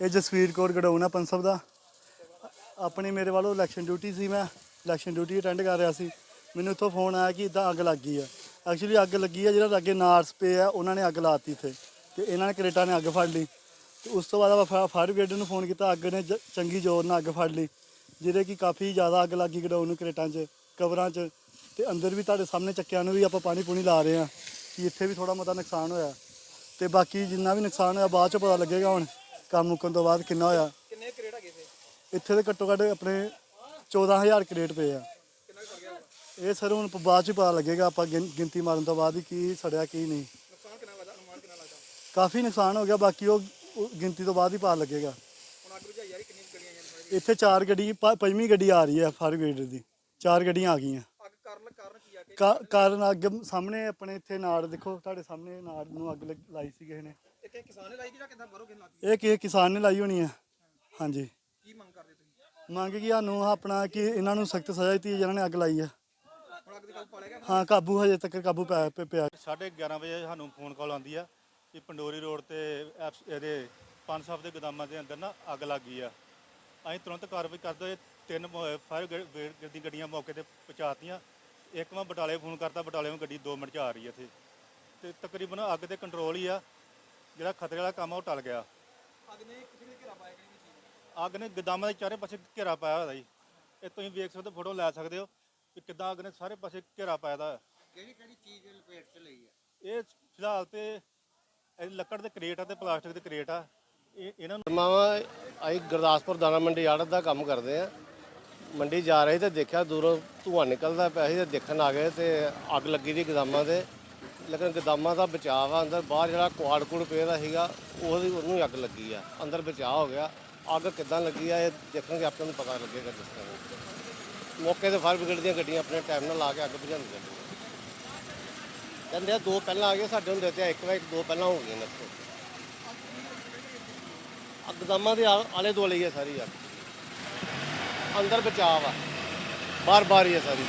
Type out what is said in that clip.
ਇਹ ਜਸਵੀਰ ਕੌਰ ਗਡਾਉਣ ਆ ਪੰਸਬ ਦਾ। ਆਪਣੀ ਮੇਰੇ ਵੱਲੋਂ ਇਲੈਕਸ਼ਨ ਡਿਊਟੀ ਸੀ ਮੈਂ ਇਲੈਕਸ਼ਨ ਡਿਊਟੀ ਅਟੈਂਡ ਕਰ ਰਿਹਾ ਸੀ। ਮੈਨੂੰ ਇੱਥੋਂ ਫੋਨ ਆਇਆ ਕਿ ਇਦਾਂ ਅੱਗ ਲੱਗ ਗਈ ਹੈ ਐਕਚੁਅਲੀ ਅੱਗ ਲੱਗੀ ਹੈ ਜਿਹੜਾ ਲਾਗੇ ਨਾਰਸ ਪਏ ਆ, ਉਹਨਾਂ ਨੇ ਅੱਗ ਲਾਤੀ ਇੱਥੇ। ਤੇ ਇਹਨਾਂ ਨੇ ਕਰੇਟਾ ਨੇ ਅੱਗ ਫੜ ਲਈ। ਤੇ ਉਸ ਤੋਂ ਬਾਅਦ ਆਪਾਂ ਫਾਇਰ ਬ੍ਰਿਗੇਡ ਨੂੰ ਫੋਨ ਕੀਤਾ, ਅੱਗ ਨੇ ਜ- ਚੰਗੀ ਜ਼ੋਰ ਨਾਲ ਅੱਗ ਫੜ ਲਈ। ਜਿਹਦੇ ਕਿ ਕਾਫੀ ਜ਼ਿਆਦਾ ਅੱਗ ਲੱਗੀ ਗਡਾਉਣ ਨੂੰ ਕਰੇਟਾਂ 'ਚ ਕਵਰਾਂ 'ਚ। ਤੇ ਅੰਦਰ ਵੀ ਤੁਹਾਡੇ ਸਾਹਮਣੇ ਚੱਕਿਆਂ ਨੂੰ ਵੀ ਆਪਾਂ ਪਾਣੀ ਪੂਣੀ ਲਾ ਰਹੇ ਆ, ਕਿ ਇੱਥੇ ਵੀ ਥੋੜਾ ਮਤਾ ਨੁਕਸਾਨ ਹੋਇਆ। ਤੇ ਬਾਕੀ ਜਿੰਨਾ ਵੀ ਨੁਕਸਾਨ ਹੋਇਆ, ਬਾਅਦ ਚ ਪਤਾ ਲੱਗੇਗਾ ਹੁਣ। ਕੰਮ ਮੁੱਕਣ ਤੋਂ ਬਾਅਦ ਕਿੰਨਾ ਹੋਇਆ? ਕਿੰਨੇ ਕਰੇਟ ਹੈਗੇ ਸੀ? ਇੱਥੇ ਦੇ ਘੱਟੋ ਘੱਟ ਆਪਣੇ 14000 ਕਰੇਟ ਪਏ ਆ। ਕਿੰਨਾ ਗਿਆ? ਇਹ ਸਰ ਹੁਣ ਬਾਅਦ ਚ ਪਤਾ ਲੱਗੇਗਾ ਆਪਾਂ ਗਿਣ- ਗਿਣਤੀ ਮਾਰਨ ਤੋਂ ਬਾਅਦ ਹੀ ਕੀ ਸੜਿਆ ਕੀ ਨਹੀਂ। ਨੁਕਸਾਨ ਕਿੰਨਾ ਵਾਦਾ ਅਨੁਮਾਨ ਕਿੰਨਾ ਲੱਗਦਾ? ਕਾਫੀ ਨੁਕਸਾਨ ਹੋ ਗਿਆ ਬਾਕੀ ਉਹ ਉਹ ਗਿਣਤੀ ਤੋਂ ਬਾਅਦ ਹੀ ਪਤਾ ਲੱਗੇਗਾ। ਹੁਣ ਅੱਗ ਬੁਝਾਈ ਯਾਰ ਕਿੰਨੀ ਇੱਥੇ ਚਾਰ ਗੱਡੀ ਪ- ਪੰਜਵੀਂ ਗੱਡੀ ਆ ਰਹੀ ਹੈ ਫਾਇਰ ਬ੍ਰਿਗੇਡ ਦੀ। ਚਾਰ ਗੱਡੀਆਂ ਆ ਗਈਆਂ। ਅੱਗ ਕਾਰਨ ਕਾਰਨ ਕੀ ਆ ਕਿ? ਕਾ- ਕਾਰਨ ਅੱਗ ਸਾਹਮਣੇ ਆਪਣੇ ਇੱਥੇ ਨਾੜ ਦੇਖੋ ਤੁਹਾਡੇ ਸਾਹਮਣੇ ਨਾੜ ਨੂੰ ਅੱਗ ਲੱਗ- ਲਾਈ ਸੀ ਕਿਸੇ ਨੇ। ਇਹ ਕਿ ਕਿਸਾਨ ਨੇ ਲਾਈ ਕਿ ਜਾਂ ਕਿੱਦਾਂ ਬਾਹਰੋਂ ਕਿਨ ਲਾਤੀ? ਇਹ ਕਿਸੇ ਕਿਸਾਨ ਨੇ ਲਾਈ ਹੋਣੀ ਆ। ਹਾਂਜੀ। ਕੀ ਮੰਗ ਕਰਦੇ ਤੁਸੀਂ? ਮੰਗ ਕੀ ਸਾਨੂੰ ਆਪਣਾ ਕਿ ਇਹਨਾਂ ਨੂੰ ਸਖਤ ਸਜ਼ਾ ਦਿੱਤੀ ਜਿਹਨਾਂ ਨੇ ਅੱਗ ਲਾਈ ਆ। ਹੁਣ ਅੱਗ ਦੇ ਕਾਬੂ ਪਾ ਲਿਆ ਗਿਆ? ਹਾਂ ਕਾਬੂ ਹਜੇ ਤੱਕ ਕਾਬੂ ਪਿਆ। ਸਾਢੇ 11 ਵਜੇ ਸਾਨੂੰ ਫੋਨ ਕਾਲ ਆਉਂਦੀ ਆ ਕਿ ਪੰਡੋਰੀ ਰੋਡ ਤੇ ਇਹਦੇ ਪੰਜ ਸਾਹਿਬ ਦੇ ਗੋਦਾਮਾਂ ਦੇ ਅੰਦਰ ਨਾ ਅੱਗ ਲੱਗ ਗਈ ਆ। ਅਸੀਂ ਤੁਰੰਤ ਕਾਰਵਾਈ ਕਰਦੇ ਹੋਏ ਤਿੰਨ ਫਾਇਰ ਦੀਆਂ ਗੱਡੀਆਂ ਮੌਕੇ ਤੇ ਪਹੁੰਚਾਤੀਆਂ। ਇੱਕ ਮੈਂ ਬਟਾਲੇ ਫੋਨ ਕਰਤਾ ਬਟਾਲੇ ਵਿੱਚ ਗੱਡੀ 2 ਮਿੰਟ 'ਚ ਆ ਰਹੀ ਹੈ ਇੱਥੇ। ਤੇ ਤਕਰੀਬਨ ਅੱਗ ਦੇ ਕੰਟਰੋਲ ਹੀ ਆ। ਜਿਹੜਾ ਖਤਰੇ ਵਾਲਾ ਕੰਮ ਆ ਉਹ ਟਲ ਗਿਆ। ਅੱਗ ਨੇ ਕਿਸੇ ਨੇ ਘੇਰਾ ਪਾਇਆ ਕਿ ਨਹੀਂ ਚੀਜ਼ ਅੱਗ ਨੇ ਗੋਦਾਮਾਂ ਦੇ ਚਾਰੇ ਪਾਸੇ ਘੇਰਾ ਪਾਇਆ ਹੋਇਆ ਜੀ। ਇਹ ਤੁਸੀਂ ਵੇਖ ਸਕਦੇ ਫੋਟੋ ਲੈ ਸਕਦੇ ਹੋ ਕਿ ਕਿੱਦਾਂ ਅੱਗ ਨੇ ਸਾਰੇ ਪਾਸੇ ਘੇਰਾ ਪਾਇਆ ਦਾ। ਕਿਹੜੀ ਕਿਹੜੀ ਚੀਜ਼ ਲਪੇਟ ਚ ਲਈ ਆ? ਇਹ ਫਿਲਹਾਲ ਤੇ ਇਹ ਲੱਕੜ ਦੇ ਕਰੇਟ ਆ ਤੇ ਪਲਾਸਟਿਕ ਦੇ ਕਰੇਟ ਆ। ਇਹ ਇਹਨਾਂ ਨੂੰ ਮਾਵਾ ਅਸੀਂ ਗੁਰਦਾਸਪੁਰ ਦਾਣਾ ਮੰਡੀ ਆੜਤ ਦਾ ਕੰਮ ਕਰਦੇ ਆ। ਮੰਡੀ ਜਾ ਰਹੇ ਤੇ ਦੇਖਿਆ ਦੂਰੋਂ ਧੂੰਆਂ ਨਿਕਲਦਾ ਪਿਆ ਸੀ ਤੇ ਦੇਖਣ ਆ ਗਏ ਤੇ ਅੱਗ ਲੱਗੀ ਦੀ ਗਦਾਮਾਂ ਤੇ। ਲੇਕਿਨ ਗਦਾਮਾਂ ਦਾ ਬਚਾਅ ਆ ਅੰਦਰ, ਬਾਹਰ ਜਿਹੜਾ ਕੁਆੜ ਕੁੜ ਪਿਆ ਸੀਗਾ, ਉਹਦੀ ਉਹਨੂੰ ਅੱਗ ਲੱਗੀ ਆ। ਅੰਦਰ ਬਚਾਅ ਹੋ ਗਿਆ। ਅੱਗ ਕਿੱਦਾਂ ਲੱਗੀ ਆ, ਇਹ ਦੇਖਣਗੇ ਆਪਾਂ ਨੂੰ ਪਤਾ ਲੱਗੇਗਾ ਜਿਸ ਤਰ੍ਹਾਂ ਮੌਕੇ ਤੇ ਫਾਇਰ ਬ੍ਰਿਗੇਡ ਦੀਆਂ ਗੱਡੀਆਂ ਆਪਣੇ ਟਾਈਮ ਨਾਲ ਲਾ ਕੇ ਅੱਗ ਬੁਝਾਉਂਦੀਆਂ ਨੇ ਕਹਿੰਦੇ ਆ, ਦੋ ਪਹਿਲਾਂ ਆ ਗਏ ਸਾਡੇ ਹੁੰਦੇ ਤੇ ਇੱਕ ਵਾਰ ਦੋ ਪਹਿਲਾਂ ਹੋ ਗਈਆਂ ਨੇ ਇੱਥੋਂ। ਅਕਦਮਾਂ ਦੇ ਆਲੇ ਦੁਆਲੇ ਹੀ ਹੈ ਸਾਰੀ ਅੱਗ। ਅੰਦਰ ਬਚਾਅ ਆ ਬਾਰ ਬਾਰ ਹੀ ਹੈ ਸਾਰੀ।